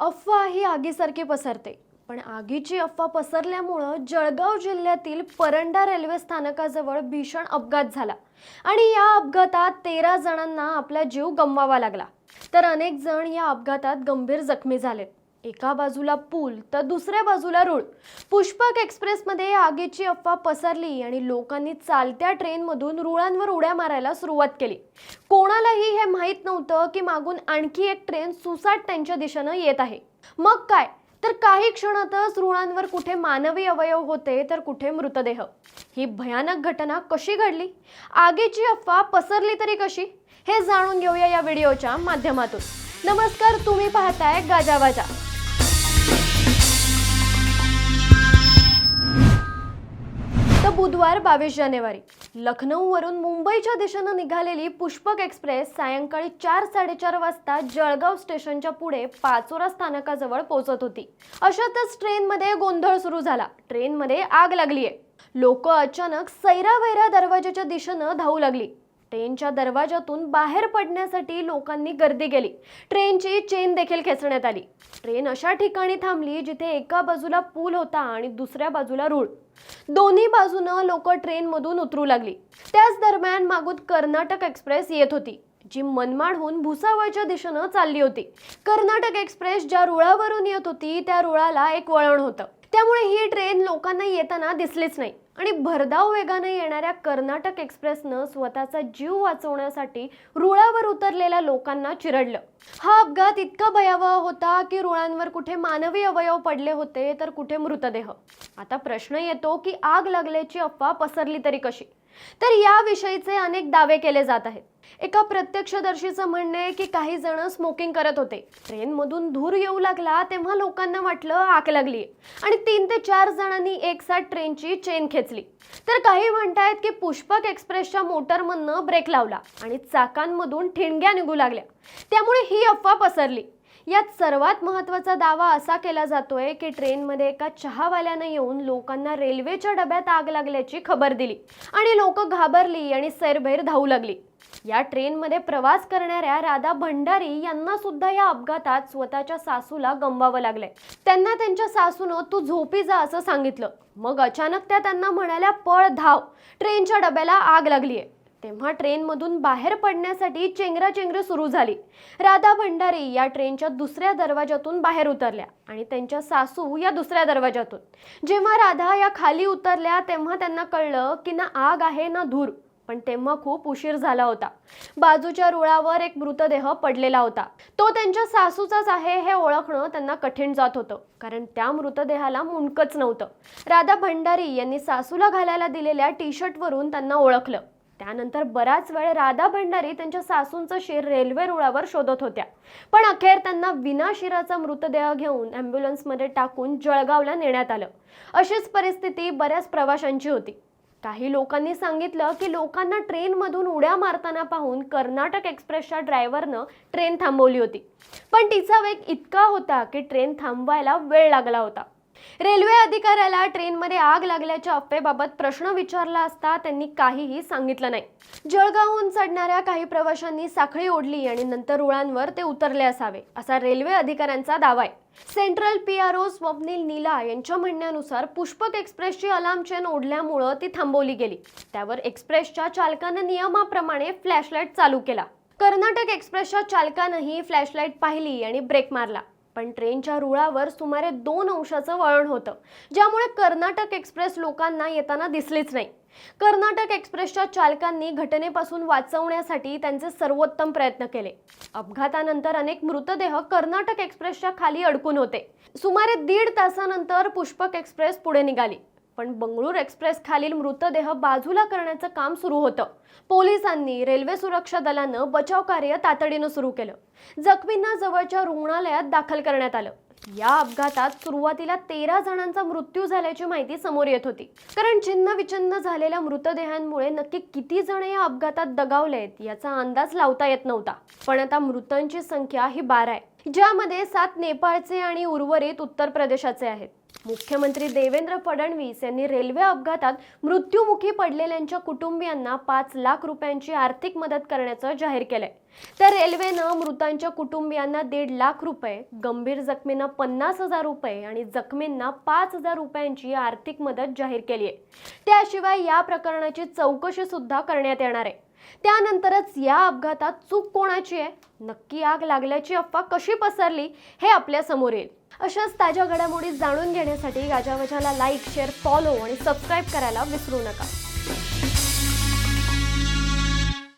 अफवा ही आगीसारखी पसरते. पण आगीची अफवा पसरल्यामुळं जळगाव जिल्ह्यातील परंडा रेल्वे स्थानकाजवळ भीषण अपघात झाला. आणि या अपघातात तेरा जणांना आपला जीव गमवावा लागला. तर अनेक जण या अपघातात गंभीर जखमी झालेत एका बाजूला पूल तर दुसऱ्या बाजूला रूळ पुष्पक एक्सप्रेसमध्ये आगीची अफवा पसरली आणि लोकांनी चालत्या ट्रेनमधून रुळांवर उड्या मारायला सुरुवात केली. कोणालाही हे माहीत नव्हतं की मागून आणखी एक ट्रेन सुसाट त्यांच्या दिशेनं येत आहे. मग काय? तर काही क्षणातच रुळांवर कुठे मानवी अवयव होते तर कुठे मृतदेह. ही भयानक घटना कशी घडली? आगीची अफवा पसरली तरी कशी? हे जाणून घेऊया या व्हिडिओच्या माध्यमातून. नमस्कार तुम्ही पाहताय गाजावाजा तर बुधवार बावीस जानेवारी. लखनौवरून मुंबईच्या दिशेनं निघालेली पुष्पक एक्सप्रेस सायंकाळी चार साडेचार वाजता जळगाव स्टेशनच्या पुढे पाचोरा स्थानकाजवळ पोहोचत होती. अशातच ट्रेनमध्ये गोंधळ सुरू झाला. ट्रेनमध्ये आग लागलीये. लोक अचानक सैरावैरा दरवाजाच्या दिशेनं धावू लागली. ट्रेनच्या दरवाजातून बाहेर पडण्यासाठी लोकांनी गर्दी केली. ट्रेनची चेन देखील खेचण्यात आली. ट्रेन अशा ठिकाणी थांबली जिथे एका बाजूला पूल होता आणि दुसऱ्या बाजूला रूळ. दोन्ही बाजूनं लोक ट्रेनमधून उतरू लागली. त्याच दरम्यान मागून कर्नाटक एक्सप्रेस येत होती जी मनमाडहून भुसावळच्या दिशेनं चालली होती. कर्नाटक एक्सप्रेस ज्या रुळावरून येत होती त्या रुळाला एक वळण होतं. त्यामुळे ही ट्रेन लोकांना येताना दिसलीच नाही. आणि भरधाव वेगाने येणाऱ्या कर्नाटक एक्सप्रेसनं स्वतःचा जीव वाचवण्यासाठी रुळावर उतरलेल्या लोकांना चिरडलं. हा अपघात इतका भयावह होता की रुळांवर कुठे मानवी अवयव पडले होते तर कुठे मृतदेह. आता प्रश्न येतो की आग लागल्याची अफवा पसरली तरी कशी? तर याविषयीचे अनेक दावे केले जात आहेत. एका प्रत्यक्षदर्शीचं म्हणणे आहे की काही जण स्मोकिंग करत होते. ट्रेनमधून धूर येऊ लागला तेव्हा लोकांना वाटलं आग लागली आणि तीन ते चार जणांनी एकसाथ ट्रेनची चेन खेचली. तर काही म्हणतायत की पुष्पक एक्सप्रेसच्या मोटरमधनं ब्रेक लावला आणि चाकांमधून ठिणग्या निघू लागल्या. त्यामुळे ही अफवा पसरली. यात सर्वात महत्त्वाचा दावा असा केला जातोय की ट्रेनमध्ये एका चहावाल्यानं येऊन लोकांना रेल्वेच्या डब्यात आग लागल्याची खबर दिली आणि लोक घाबरली आणि सैरभैर धावू लागली. या ट्रेनमध्ये प्रवास करणाऱ्या राधा भंडारी यांना सुद्धा या अपघातात स्वतःच्या सासूला गमवावं लागलंय. त्यांना त्यांच्या सासूनं तू झोपी जा असं सांगितलं. मग अचानक त्या त्यांना म्हणाल्या पळ धाव. ट्रेनच्या डब्याला आग लागलीये. तेव्हा ट्रेनमधून बाहेर पडण्यासाठी चेंगराचेंगरी सुरू झाली. राधा भंडारी या ट्रेनच्या दुसऱ्या दरवाजातून बाहेर उतरल्या आणि त्यांच्या सासू या दुसऱ्या दरवाजातून जेव्हा राधा या खाली उतरल्या तेव्हा त्यांना कळलं की ना आग आहे ना धूर. पण तेव्हा खूप उशीर झाला होता. बाजूच्या रुळावर एक मृतदेह पडलेला होता. तो त्यांच्या सासूचाच आहे हे ओळखणं त्यांना कठीण जात होतं. कारण त्या मृतदेहाला मुंडकच नव्हतं. राधा भंडारी यांनी सासूला घालायला दिलेल्या टी शर्टवरून त्यांना ओळखलं. त्यानंतर बराच वेळ राधा भंडारी त्यांच्या सासूंचं शिर रेल्वे रुळावर शोधत होत्या. पण अखेर त्यांना विना शिराचा मृतदेह घेऊन ॲम्ब्युलन्समध्ये टाकून जळगावला नेण्यात आलं. अशीच परिस्थिती बऱ्याच प्रवाशांची होती. काही लोकांनी सांगितलं की लोकांना ट्रेनमधून उड्या मारताना पाहून कर्नाटक एक्सप्रेसच्या ड्रायव्हरनं ट्रेन थांबवली होती. पण तिचा वेग इतका होता की ट्रेन थांबवायला वेळ लागला होता. रेल्वे अधिकाऱ्याला ट्रेनमध्ये आग लागल्याच्या अफवेबाबत प्रश्न विचारला असता त्यांनी काहीही सांगितलं नाही. जळगावहून चढणाऱ्या काही प्रवाशांनी साखळी ओढली आणि नंतर रुळांवर ते उतरले असावे असा रेल्वे अधिकाऱ्यांचा दावा आहे. Central P R O Swapnil Nila यांच्या म्हणण्यानुसार पुष्पक एक्सप्रेसची अलार्म चेन ओढल्यामुळं ती थांबवली गेली. त्यावर एक्सप्रेसच्या चालकानं नियमाप्रमाणे फ्लॅशलाईट चालू केला. कर्नाटक एक्सप्रेसच्या चालकानंही फ्लॅशलाईट पाहिली आणि ब्रेक मारला. पण ट्रेनच्या रुळावर सुमारे दोन अंशाचं वळण होतं ज्यामुळे कर्नाटक एक्सप्रेस लोकांना येताना दिसलीच नाही. कर्नाटक एक्सप्रेसच्या चालकांनी घटनेपासून वाचवण्यासाठी त्यांचे सर्वोत्तम प्रयत्न केले. अपघातानंतर अनेक मृतदेह कर्नाटक एक्सप्रेसच्या खाली अडकून होते. सुमारे दीड तासानंतर पुष्पक एक्सप्रेस पुढे निघाली. पण बंगळूर एक्सप्रेस खालील मृतदेह बाजूला करण्याचं काम सुरू होतं. पोलिसांनी रेल्वे सुरक्षा दलानं बचाव कार्य तातडीनं सुरू केलं. जखमींना जवळच्या रुग्णालयात दाखल करण्यात आलं. या अपघातात सुरुवातीला तेरा जणांचा मृत्यू झाल्याची माहिती समोर येत होती. कारण छिन्न विछिन्न झालेल्या मृतदेहांमुळे नक्की किती जण या अपघातात दगावलेत याचा अंदाज लावता येत नव्हता. पण आता मृतांची संख्या ही बारा आहे. ज्यामध्ये सात नेपाळचे आणि उर्वरित उत्तर प्रदेशाचे आहेत. मुख्यमंत्री देवेंद्र फडणवीस यांनी रेल्वे अपघातात मृत्युमुखी पडलेल्यांच्या कुटुंबियांना पाच लाख रुपयांची आर्थिक मदत करण्याचं जाहीर केलंय. तर रेल्वेनं मृतांच्या कुटुंबियांना दीड लाख रुपये गंभीर जखमींना पन्नास हजार रुपये आणि जखमींना पाच हजार रुपयांची आर्थिक मदत जाहीर केली आहे त्याशिवाय या प्रकरणाची चौकशी सुद्धा करण्यात येणार आहे. त्यानंतरच या अपघातात चूक कोणाची आहे? नक्की आग लागल्याची अफवा कशी पसरली हे आपल्यासमोर येईल. अशाच ताज्या घडामोडी जाणून घेण्यासाठी गाजावाजाला लाईक शेअर फॉलो आणि सबस्क्राईब करायला विसरू नका.